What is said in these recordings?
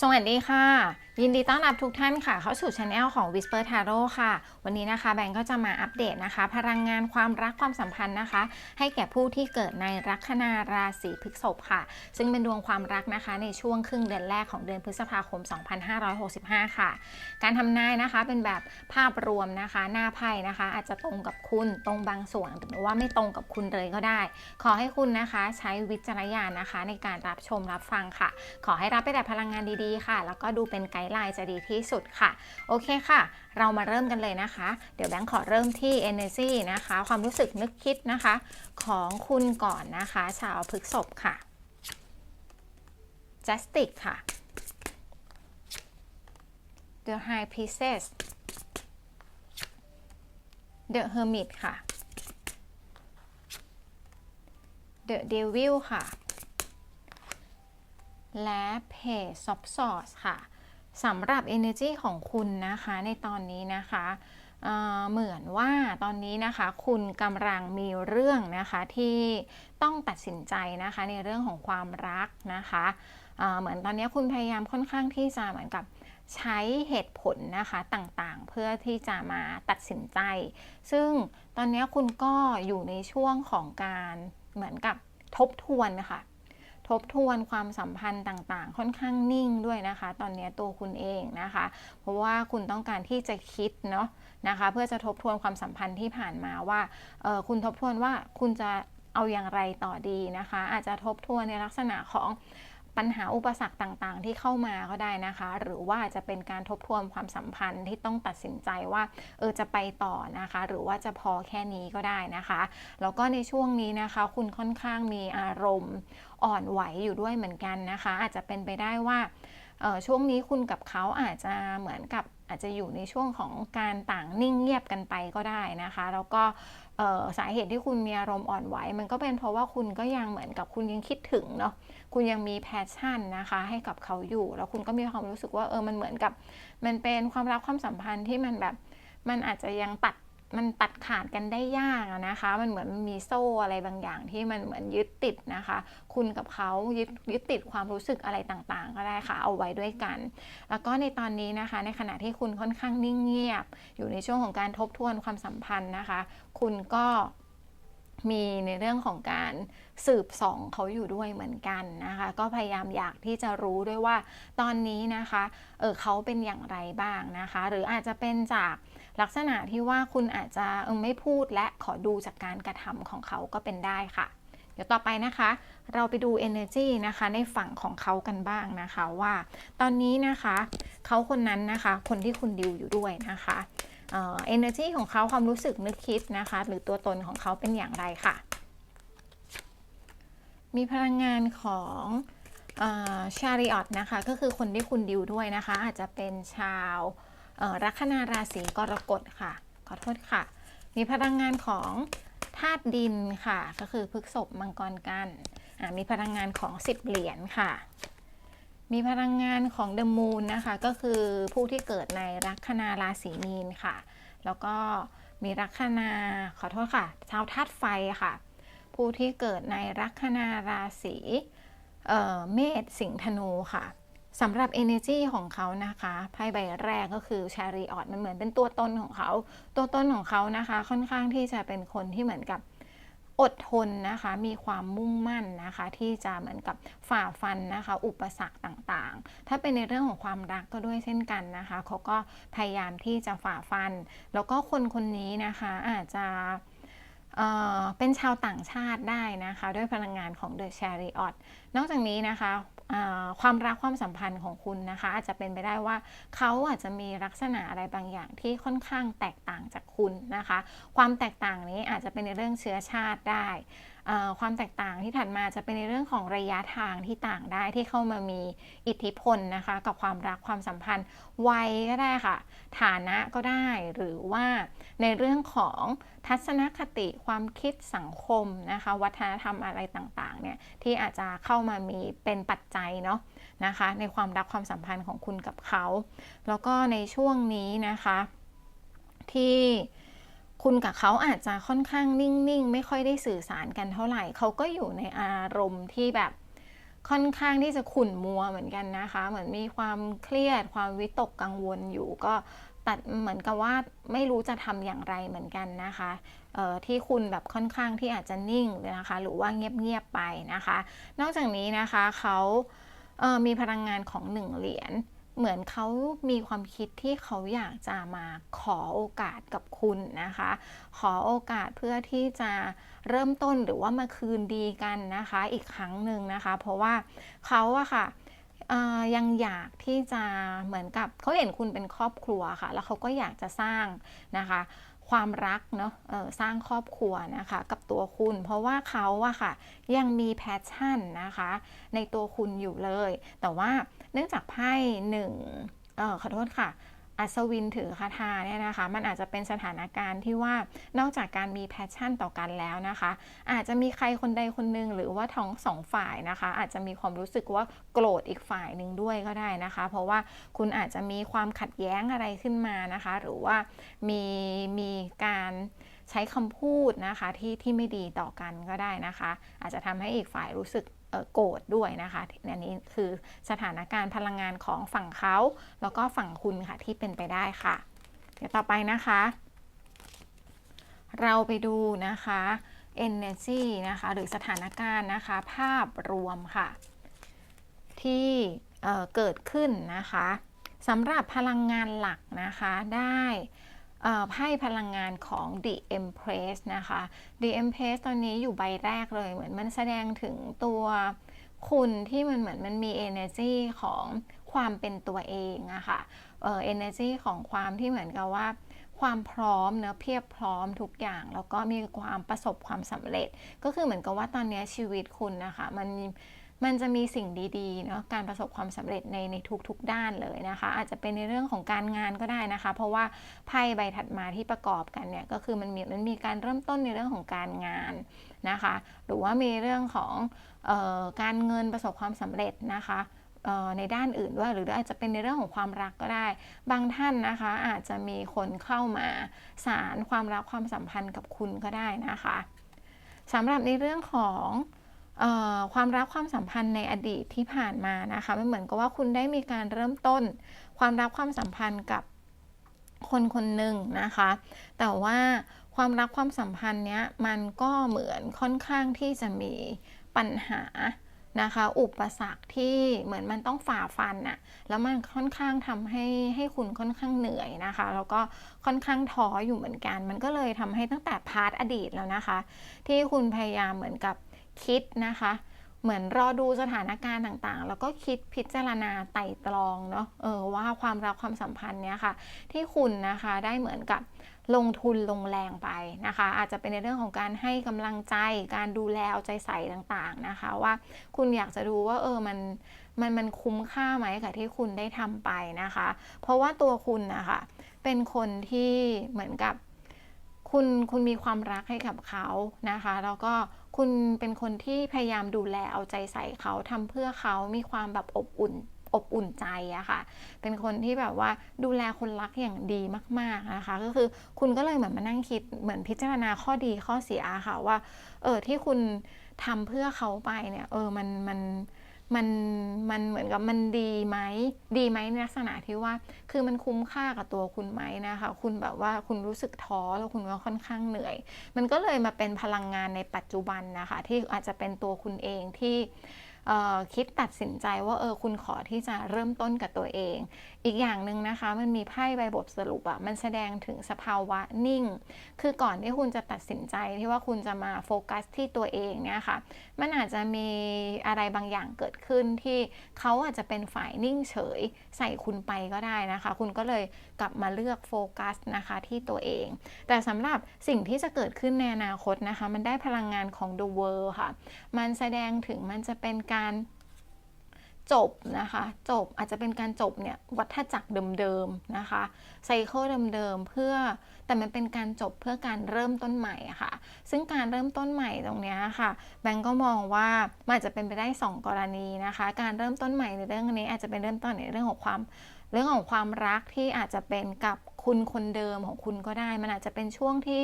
สวัสดีค่ะ ยินดีต้อนรับทุกท่านค่ะ เข้าสู่ช anel ของ Whisper Tarot ค่ะ วันนี้นะคะแบงก์ก็จะมาอัปเดตนะคะ พลังงานความรักความสัมพันธ์นะคะ ให้แก่ผู้ที่เกิดในลัคนาราศีพฤษภค่ะ ซึ่งเป็นดวงความรักนะคะ ในช่วงครึ่งเดือนแรกของเดือนพฤษภาคม 2565 ค่ะ การทำนายนะคะเป็นแบบภาพรวมนะคะ หน้าไพ่นะคะ อาจจะตรงกับคุณตรงบางส่วนหรือว่าไม่ตรงกับคุณเลยก็ได้ ขอให้คุณนะคะใช้วิจารณญาณนะคะ ในการรับชมรับฟังค่ะ ขอให้รับไปแต่พลังงานดีๆ ค่ะ แล้วก็ดูเป็นไกด์ไลน์จะดีที่สุดค่ะ โอเคค่ะ เรามาเริ่มกันเลยนะคะ เดี๋ยวแบงค์ขอเริ่มที่ energy นะคะ ความรู้สึกนึกคิดนะคะ ของคุณก่อนนะคะ ชาวพฤกษภค่ะ justice ค่ะ the high priestess the hermit ค่ะ the devil ค่ะและ page of swords ค่ะ สำหรับ energy ของคุณนะคะในตอนนี้นะคะเเหมือนว่าตอนนี้นะคะ คุณกำลังมีเรื่องนะคะที่ต้องตัดสินใจนะคะในเรื่องของความรักนะคะเเหมือนตอนนี้คุณพยายามค่อนข้างที่จะเหมือนกับใช้เหตุผลนะคะต่างๆ เพื่อที่จะมาตัดสินใจ ซึ่งตอนนี้คุณก็อยู่ในช่วงของการเหมือนกับทบทวนนะคะ ทบทวนความสัมพันธ์ต่างๆ ค่อนข้างนิ่งด้วยนะคะ ตอนนี้ตัวคุณเองนะคะ เพราะว่าคุณต้องการที่จะคิดเนาะนะคะ เพื่อจะทบทวนความสัมพันธ์ที่ผ่านมาว่าออคุณทบทวนว่าคุณจะเอาอย่างไรต่อดีนะคะ อาจจะทบทวนในลักษณะของ ปัญหาอุปสรรคต่างๆ ที่เข้ามาก็ได้นะคะ หรือว่าจะเป็นการทบทวนความสัมพันธ์ที่ต้องตัดสินใจว่าเออจะไปต่อนะคะ หรือว่าจะพอแค่นี้ก็ได้นะคะ แล้วก็ในช่วงนี้นะคะ คุณค่อนข้างมีอารมณ์อ่อนไหวอยู่ด้วยเหมือนกันนะคะ อาจจะเป็นไปได้ว่า ช่วงนี้คุณกับเขาอาจจะเหมือนกับอาจจะอยู่ในช่วงของการต่างนิ่งเงียบกันไปก็ได้นะคะ แล้วก็สาเหตุที่คุณมีอารมณ์อ่อนไหว มันก็เป็นเพราะว่าคุณก็ยังเหมือนกับคุณยังคิดถึงเนาะคุณยังมีแพชชั่นนะคะ ให้กับเขาอยู่ แล้วคุณก็มีความรู้สึกว่าเออมันเหมือนกับ มันเป็นความรักความสัมพันธ์ที่มันแบบมันอาจจะยังตัด มันตัดขาดกันได้ยากนะคะ มันเหมือนมีโซ่อะไรบางอย่างที่มันเหมือนยึดติดนะคะ คุณกับเขายึดยึดติดความรู้สึกอะไรต่างๆ ก็ได้ค่ะ เอาไว้ด้วยกัน แล้วก็ในตอนนี้นะคะ ในขณะที่คุณค่อนข้างนิ่งเงียบ อยู่ในช่วงของการทบทวนความสัมพันธ์นะคะ คุณก็มีในเรื่องของการสืบส่องเขาอยู่ด้วยเหมือนกันนะคะ ก็พยายามอยากที่จะรู้ด้วยว่าตอนนี้นะคะ เออเขาเป็นอย่างไรบ้างนะคะ หรืออาจจะเป็นจาก ลักษณะที่ว่าคุณอาจจะเออไม่พูดและขอดูจากการกระทำของเขาก็เป็นได้ค่ะ เดี๋ยวต่อไปนะคะ เราไปดู energy นะคะ ในฝั่งของเขากันบ้างนะคะว่า ตอนนี้นะคะเขาคนนั้นนะคะ คนที่คุณดิวอยู่ด้วยนะคะเอ่อ energy ของเขาความรู้สึกนึกคิดนะคะ หรือตัวตนของเขาเป็นอย่างไรค่ะ มีพลังงานของชาริออตนะคะ ก็คือคนที่คุณดิวด้วยนะคะ อาจจะเป็นชาว ลัคนาราศีกรกฎค่ะ ขอโทษค่ะ มีพลังงานของธาตุดินค่ะ ก็คือพฤกษบมังกรกัน มีพลังงานของ10เหรียญค่ะ มีพลังงานของเดอะมูนนะคะ ก็คือผู้ที่เกิดในลัคนาราศีมีนค่ะ แล้วก็มีลัคนาขอโทษค่ะชาวธาตุไฟค่ะ ผู้ที่เกิดในลัคนาราศีเเมษสิงห์ธนูค่ะ สำหรับ energy ของเขานะคะไพ่ใบแรกก็คือ chariot มันเหมือนเป็นตัวตนของเขา ตัวตนของเขานะคะ ค่อนข้างที่จะเป็นคนที่เหมือนกับอดทนนะคะ มีความมุ่งมั่นนะคะ ที่จะเหมือนกับฝ่าฟันนะคะ อุปสรรคต่างๆ ถ้าเป็นในเรื่องของความรักก็ด้วยเช่นกันนะคะ เขาก็พยายามที่จะฝ่าฟัน แล้วก็คนคนนี้นะคะอาจจะเเป็นชาวต่างชาติได้นะคะ ด้วยพลังงานของ The Chariot นอกจากนี้นะคะ ความรักความสัมพันธ์ของคุณนะคะ อาจจะเป็นไปได้ว่าเขาอาจจะมีลักษณะอะไรบางอย่างที่ค่อนข้างแตกต่างจากคุณนะคะ ความแตกต่างนี้อาจจะเป็นในเรื่องเชื้อชาติได้ความแตกต่างที่ถัดมาจะเป็นในเรื่องของระยะทางที่ต่างได้ที่เข้ามามีอิทธิพลนะคะ กับความรักความสัมพันธ์วัยก็ได้ค่ะ ฐานะก็ได้หรือว่า ในเรื่องของทัศนคติความคิดสังคมนะคะ วัฒนธรรมอะไรต่างๆเนี่ยที่อาจจะเข้ามามีเป็นปัจจัยเนาะนะคะ ในความรักความสัมพันธ์ของคุณกับเขา แล้วก็ในช่วงนี้นะคะ ที่คุณกับเขาอาจจะค่อนข้างนิ่งๆ ไม่ค่อยได้สื่อสารกันเท่าไหร่ เขาก็อยู่ในอารมณ์ที่แบบค่อนข้างที่จะขุ่นมัวเหมือนกันนะคะ เหมือนมีความเครียดความวิตกกังวลอยู่ ก็ ตัดเหมือนกับว่าไม่รู้จะทำอย่างไรเหมือนกันนะคะที่คุณแบบค่อนข้างที่อาจจะนิ่งนะคะ หรือว่าเงียบๆไปนะคะ นอกจากนี้นะคะเขามีพลังงานของหนึ่งเหรียญเหมือนเขามีความคิดที่เขาอยากจะมาขอโอกาสกับคุณนะคะ ขอโอกาสเพื่อที่จะเริ่มต้นหรือว่ามาคืนดีกันนะคะ อีกครั้งหนึ่งนะคะ เพราะว่าเขาอะค่ะ ยังอยากที่จะเหมือนกับเขาเห็นคุณเป็นครอบครัวค่ะ แล้วเขาก็อยากจะสร้างนะคะ ความรักเนาะสร้างครอบครัวนะคะ กับตัวคุณ เพราะว่าเขาอะค่ะ ยังมีแพชชั่นนะคะ ในตัวคุณอยู่เลย แต่ว่าเนื่องจากไพ่หนึ่งออขอโทษค่ะ อัศวินถือคาถาเนี่ยนะคะ มันอาจจะเป็นสถานการณ์ที่ว่านอกจากการมีแพชชั่นต่อกันแล้วนะคะ อาจจะมีใครคนใดคนหนึ่งหรือว่าทั้งสองฝ่ายนะคะ อาจจะมีความรู้สึกว่าโกรธอีกฝ่ายหนึ่งด้วยก็ได้นะคะ เพราะว่าคุณอาจจะมีความขัดแย้งอะไรขึ้นมานะคะ หรือว่ามีมีการ ใช้คำพูดนะคะที่ที่ไม่ดีต่อกันก็ได้นะคะ อาจจะทำให้อีกฝ่ายรู้สึกโกรธด้วยนะคะอันนี้คือสถานการณ์พลังงานของฝั่งเขา แล้วก็ฝั่งคุณค่ะที่เป็นไปได้ค่ะ เดี๋ยวต่อไปนะคะ เราไปดูนะคะ energy นะคะ หรือสถานการณ์นะคะ ภาพรวมค่ะ ที่เเกิดขึ้นนะคะสำหรับพลังงานหลักนะคะได้ ไพ่พลังงานของ The Empress นะคะ The Empress ตอนนี้อยู่ใบแรกเลยเหมือนมันแสดงถึงตัวคุณที่มันเหมือนมันมี energy ของความเป็นตัวเองอะคะ่ะเออ energy ของความที่เหมือนกับว่า ความพร้อมเนะเพียบพร้อมทุกอย่าง แล้วก็มีความประสบความสำเร็จ ก็คือเหมือนกับว่าตอนนี้ชีวิตคุณนะคะ มัน มันจะมีสิ่งดีๆเนาะการประสบความสำเร็จในในทุกๆด้านเลยนะคะ อาจจะเป็นในเรื่องของการงานก็ได้นะคะ เพราะว่าไพ่ใบถัดมาที่ประกอบกันเนี่ยก็คือมันมีมันมีการเริ่มต้นในเรื่องของการงานนะคะ หรือว่ามีเรื่องของออการเงินประสบความสำเร็จนะคะในด้านอื่นด้วยหรืออาจจะเป็นในเรื่องของความรักก็ได้ บางท่านนะคะอาจจะมีคนเข้ามาสารความรักความสัมพันธ์กับคุณก็ได้นะคะสำหรับในเรื่องของ ความรักความสัมพันธ์ในอดีตที่ผ่านมานะคะมันเหมือนกับว่าคุณได้มีการเริ่มต้น ความรักความสัมพันธ์กับคนคนหนึ่งนะคะ แต่ว่าความรักความสัมพันธ์เนี้ยมันก็เหมือนค่อนข้างที่จะมีปัญหานะคะ อุปสรรคที่เหมือนมันต้องฝ่าฟันอะแล้วมันค่อนข้างทำให้ให้คุณค่อนข้างเหนื่อยนะคะ แล้วก็ค่อนข้างท้ออยู่เหมือนกัน มันก็เลยทำให้ตั้งแต่พาร์ทอดีตแล้วนะคะ ที่คุณพยายามเหมือนกับ คิดนะคะ เหมือนรอดูสถานการณ์ต่างๆ แล้วก็คิดพิจารณาไต่ตรองเนาะเออว่าความรักความสัมพันธ์เนี้ยค่ะ ที่คุณนะคะได้เหมือนกับลงทุนลงแรงไปนะคะ อาจจะเป็นในเรื่องของการให้กำลังใจการดูแลเอาใจใส่ต่างๆนะคะ ว่าคุณอยากจะดูว่าเออมันมันมันคุ้มค่าไหมกับที่คุณได้ทำไปนะคะ เพราะว่าตัวคุณนะคะเป็นคนที่เหมือนกับคุณคุณมีความรักให้กับเขานะคะ แล้วก็ คุณเป็นคนที่พยายามดูแลเอาใจใส่เขาทำเพื่อเขามีความแบบอบอุ่นอบอุ่นใจอะค่ะ เป็นคนที่แบบว่าดูแลคนรักอย่างดีมาก ๆนะคะ ก็คือคุณก็เลยเหมือนมานั่งคิดเหมือนพิจารณาข้อดีข้อเสียค่ะว่า เออที่คุณทำเพื่อเขาไปเนี่ย เออมันมันมน มันมันเหมือนกับมันดีไหมดีไหมในลักษณะที่ว่า คือมันคุ้มค่ากับตัวคุณไหมนะคะ คุณแบบว่าคุณรู้สึกท้อแล้วคุณก็ค่อนข้างเหนื่อย มันก็เลยมาเป็นพลังงานในปัจจุบันนะคะ ที่อาจจะเป็นตัวคุณเองที่ คิดตัดสินใจว่าเออคุณขอที่จะเริ่มต้นกับตัวเอง อีกอย่างหนึ่งนะคะ มันมีไพ่ใบบทสรุปอะมันแสดงถึงสภาวะนิ่ง คือก่อนที่คุณจะตัดสินใจที่ว่าคุณจะมาโฟกัสที่ตัวเองเนี่ยค่ะ มันอาจจะมีอะไรบางอย่างเกิดขึ้นที่เขาอาจจะเป็นฝ่ายนิ่งเฉยใส่คุณไปก็ได้นะคะ คุณก็เลยกลับมาเลือกโฟกัสนะคะที่ตัวเอง แต่สำหรับสิ่งที่จะเกิดขึ้นในอนาคตนะคะ มันได้พลังงานของ the world ค่ะ มันแสดงถึงมันจะเป็นการจบนะคะจบอาจจะเป็นการจบเนี่ยวัฏจักรเดิมๆนะคะไซเคิลเดิมๆเพื่อแต่มันเป็นการจบเพื่อการเริ่มต้นใหม่ค่ะ ซึ่งการเริ่มต้นใหม่ตรงนี้ค่ะแบงก์ก็มองว่ามันอาจจะเป็นไปได้ 2 กรณีนะคะ การเริ่มต้นใหม่ในเรื่องนี้อาจจะเป็นเริ่มต้นในเรื่องของความเรื่องของความรักที่อาจจะเป็นกับ คุณคนเดิมของคุณก็ได้ มันอาจจะเป็นช่วงที่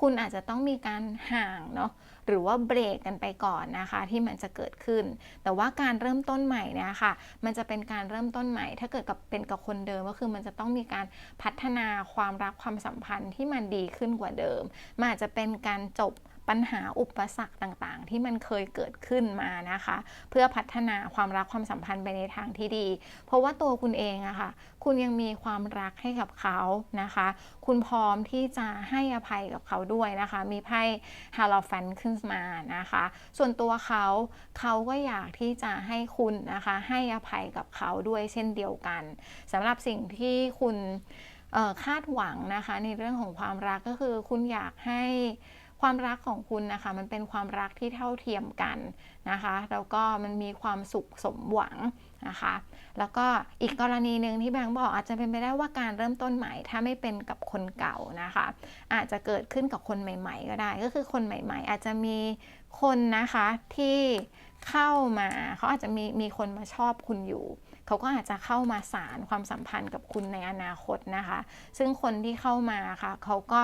คุณอาจจะต้องมีการห่างเนาะหรือว่าเบรกกันไปก่อนนะคะ ที่มันจะเกิดขึ้น แต่ว่าการเริ่มต้นใหม่เนี่ยค่ะ มันจะเป็นการเริ่มต้นใหม่ ถ้าเกิดกับเป็นกับคนเดิมก็คือมันจะต้องมีการพัฒนาความรักความสัมพันธ์ที่มันดีขึ้นกว่าเดิม มันอาจจะเป็นการจบ ปัญหาอุปสรรคต่างๆ ที่มันเคยเกิดขึ้นมานะคะ เพื่อพัฒนาความรักความสัมพันธ์ไปในทางที่ดี เพราะว่าตัวคุณเองอะคะ่ะ คุณยังมีความรักให้กับเขานะคะ คุณพร้อมที่จะให้อภัยกับเขาด้วยนะคะ มีไพ่ฮาโลแฟนขึ้นมานะคะ ส่วนตัวเขาเขาก็อยากที่จะให้คุณนะคะ ให้อภัยกับเขาด้วยเช่นเดียวกันสำหรับสิ่งที่คุณคาดหวังนะคะในเรื่องของความรักก็คือคุณอยากให้ ความรักของคุณนะคะ มันเป็นความรักที่เท่าเทียมกันนะคะแล้วก็มันมีความสุขสมหวังนะคะ แล้วก็อีกกรณีหนึ่งที่แบงค์บอกอาจจะเป็นไปได้ว่าการเริ่มต้นใหม่ ถ้าไม่เป็นกับคนเก่านะคะ อาจจะเกิดขึ้นกับคนใหม่ ๆ ก็ได้ ก็คือคนใหม่ ๆ อาจจะมีคนนะคะที่เข้ามาเขาอาจจะมีมีคนมาชอบคุณอยู่ เขาก็อาจจะเข้ามาสารความสัมพันธ์กับคุณในอนาคตนะคะ ซึ่งคนที่เข้ามาค่ะ เขาก็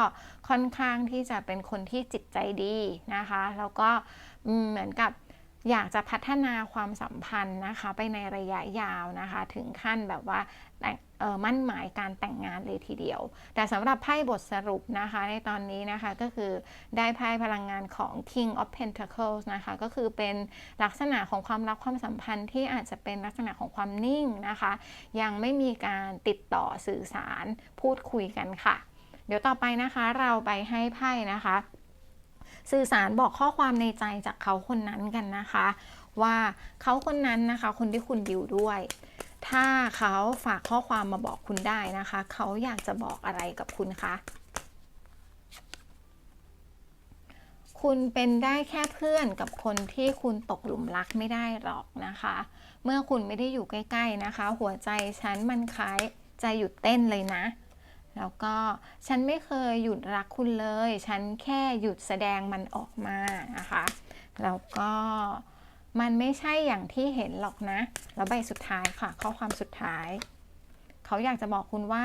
ค่อนข้างที่จะเป็นคนที่จิตใจดีนะคะ แล้วก็เหมือนกับ อยากจะพัฒนาความสัมพันธ์นะคะ ไปในระยะยาวนะคะ ถึงขั้นแบบว่ามั่นหมายการแต่งงานเลยทีเดียว แต่สำหรับไพ่บทสรุปนะคะ ในตอนนี้นะคะก็คือได้ไพ่พลังงานของ King of Pentacles นะคะ ก็คือเป็นลักษณะของความรักความสัมพันธ์ที่อาจจะเป็นลักษณะของความนิ่งนะคะ ยังไม่มีการติดต่อสื่อสารพูดคุยกันค่ะ เดี๋ยวต่อไปนะคะเราไปให้ไพ่นะคะ สื่อสารบอกข้อความในใจจากเขาคนนั้นกันนะคะ ว่าเขาคนนั้นนะคะ คนที่คุณดิวด้วย ถ้าเขาฝากข้อความมาบอกคุณได้นะคะ เขาอยากจะบอกอะไรกับคุณคะคุณเป็นได้แค่เพื่อนกับคนที่คุณตกหลุมรักไม่ได้หรอกนะคะ เมื่อคุณไม่ได้อยู่ใกล้ ๆนะคะ หัวใจฉันมันคล้ายจะหยุดเต้นเลยนะ แล้วก็ฉันไม่เคยหยุดรักคุณเลย ฉันแค่หยุดแสดงมันออกมานะคะ แล้วก็มันไม่ใช่อย่างที่เห็นหรอกนะ แล้วใบสุดท้ายค่ะ ข้อความสุดท้าย เขาอยากจะบอกคุณว่า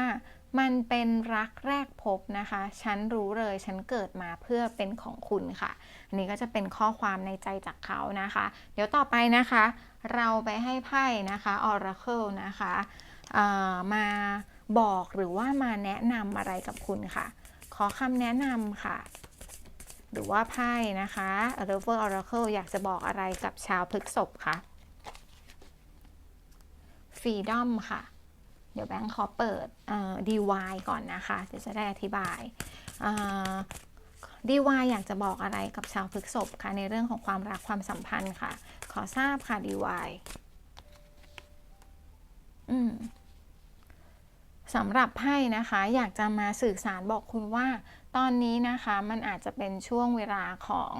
มันเป็นรักแรกพบนะคะ ฉันรู้เลย ฉันเกิดมาเพื่อเป็นของคุณค่ะ อันนี้ก็จะเป็นข้อความในใจจากเขานะคะ เดี๋ยวต่อไปนะคะ เราไปให้ไพ่นะคะ Oracle นะคะมา บอกหรือว่ามาแนะนำอะไรกับคุณค่ะ ขอคำแนะนำค่ะ หรือว่าไพ่นะคะ r o v e r Oracle อยากจะบอกอะไรกับชาวพฤกษภคะ Freedom ค่ะ เดี๋ยวแบงค์ขอเปิด DY ก่อนนะคะเดี๋ยวจะได้อธิบาย DY อยากจะบอกอะไรกับชาวพฤกษภคะในเรื่องของความรักความสัมพันธ์ค่ะ ขอทราบค่ะ DY อืม สำหรับไพ่นะคะ อยากจะมาสื่อสารบอกคุณว่า ตอนนี้นะคะมันอาจจะเป็นช่วงเวลาของ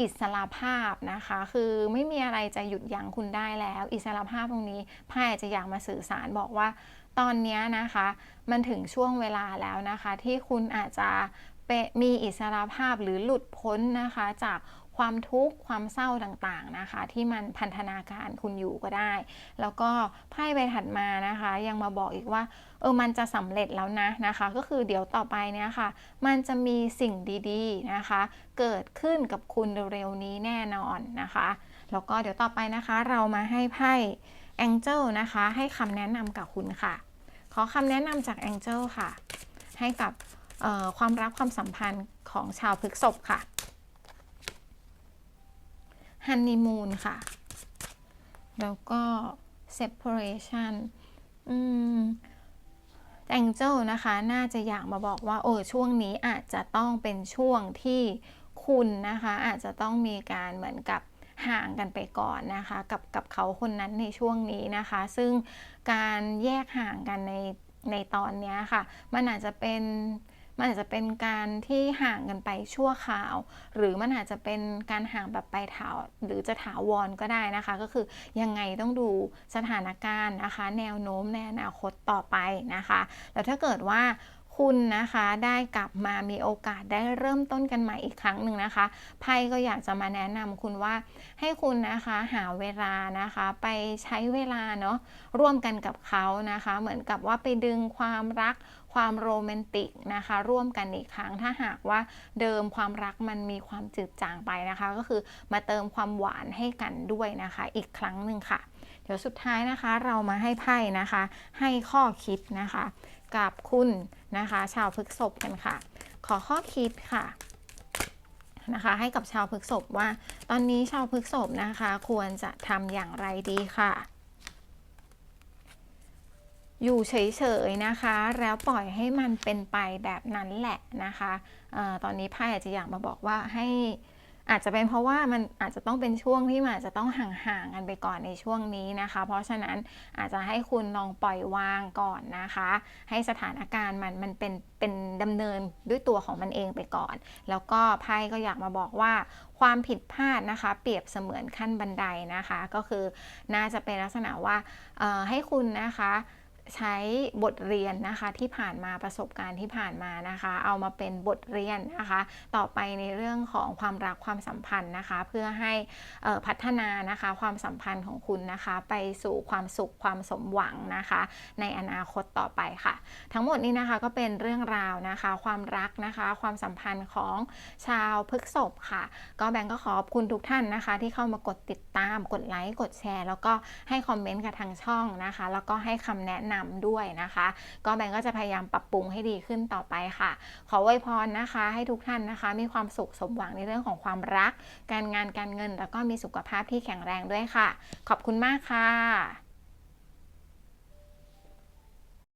อิสระภาพนะคะ คือไม่มีอะไรจะหยุดยั้งคุณได้แล้ว อิสระภาพตรงนี้ไพ่จะอยากมาสื่อสารบอกว่า ตอนนี้นะคะ มันถึงช่วงเวลาแล้วนะคะ ที่คุณอาจจะมีอิสระภาพหรือหลุดพ้นนะคะจาก ความทุกข์ความเศร้าต่างๆนะคะ ที่มันพันธนาการคุณอยู่ก็ได้ แล้วก็ไพ่ใบถัดมานะคะ ยังมาบอกอีกว่าเออมันจะสำเร็จแล้วนะนะคะ ก็คือเดี๋ยวต่อไปเนี้ยค่ะ มันจะมีสิ่งดีๆนะคะ เกิดขึ้นกับคุณเร็วๆนี้แน่นอนนะคะแล้วก็เดี๋ยวต่อไปนะคะเรามาให้ไพ่แองเจิลนะคะ ให้คำแนะนำกับคุณค่ะ ขอคำแนะนำจากแองเจิลค่ะ ให้กับความรักความสัมพันธ์ของชาวพฤกษภค่ะ ฮันนีมูนค่ะ แล้วก็ separation อืมแองเจิลนะคะ น่าจะอยากมาบอกว่าโอ้ช่วงนี้อาจจะต้องเป็นช่วงที่คุณนะคะ อาจจะต้องมีการเหมือนกับห่างกันไปก่อนนะคะ กับกับเขาคนนั้นในช่วงนี้นะคะ ซึ่งการแยกห่างกันในในตอนนี้ค่ะ มันอาจจะเป็น มันอาจจะเป็นการที่ห่างกันไปชั่วคราว หรือมันอาจจะเป็นการห่างแบบไปถาวหรือจะถาวรก็ได้นะคะ ก็คือยังไงต้องดูสถานการณ์นะคะ แนวโน้มในอนาคตต่อไปนะคะ แล้วถ้าเกิดว่าคุณนะคะได้กลับมามีโอกาสได้เริ่มต้นกันใหม่อีกครั้งหนึ่งนะคะไพ่ก็อยากจะมาแนะนำคุณว่าให้คุณนะคะหาเวลานะคะไปใช้เวลาเนาะร่วมกันกับเขานะคะ เหมือนกับว่าไปดึงความรัก ความโรแมนติกนะคะ ร่วมกันอีกครั้งถ้าหากว่าเดิมความรักมันมีความจืดจางไปนะคะ ก็คือมาเติมความหวานให้กันด้วยนะคะ อีกครั้งหนึ่งค่ะ เดี๋ยวสุดท้ายนะคะเรามาให้ไพ่นะคะ ให้ข้อคิดนะคะ กับคุณนะคะ ชาวพฤกษภกันค่ะ ขอข้อคิดค่ะนะคะให้กับชาวพฤกษภว่า ตอนนี้ชาวพฤกษภนะคะ ควรจะทำอย่างไรดีค่ะ อยู่เฉยๆนะคะ แล้วปล่อยให้มันเป็นไปแบบนั้นแหละนะคะออตอนนี้ไพ่อาจจะอยากมาบอกว่าให้อาจจะเป็นเพราะว่ามันอาจจะต้องเป็นช่วงที่มันอาจจะต้องห่างๆกันไปก่อนในช่วงนี้นะคะ เพราะฉะนั้นอาจจะให้คุณลองปล่อยวางก่อนนะคะ ให้สถานการณ์มันมันเป็นเป็นดำเนินด้วยตัวของมันเองไปก่อน แล้วก็ไพ่ก็อยากมาบอกว่าความผิดพลาดนะคะ เปรียบเสมือนขั้นบันไดนะคะ ก็คือน่าจะเป็นลักษณะว่าให้คุณนะคะ ใช้บทเรียนนะคะที่ผ่านมาประสบการณ์ที่ผ่านมานะคะ เอามาเป็นบทเรียนนะคะ ต่อไปในเรื่องของความรักความสัมพันธ์นะคะ เพื่อให้พัฒนานะคะความสัมพันธ์ของคุณนะคะ ไปสู่ความสุขความสมหวังนะคะ ในอนาคตต่อไปค่ะ ทั้งหมดนี้นะคะก็เป็นเรื่องราวนะคะ ความรักนะคะ ความสัมพันธ์ของชาวพฤกษภค่ะ ก็แบงก์ก็ขอบคุณทุกท่านนะคะ ที่เข้ามากดติดตามกดไลค์กดแชร์ แล้วก็ให้คอมเมนต์กับทางช่องนะคะ แล้วก็ให้คำแนะนำด้วยนะคะ ก็แบงก์ก็จะพยายามปรับปรุงให้ดีขึ้นต่อไปค่ะ ขอไว้พรนะคะ ให้ทุกท่านนะคะ มีความสุขสมหวังในเรื่องของความรัก การงานการเงิน แล้วก็มีสุขภาพที่แข็งแรงด้วยค่ะ ขอบคุณมากค่ะ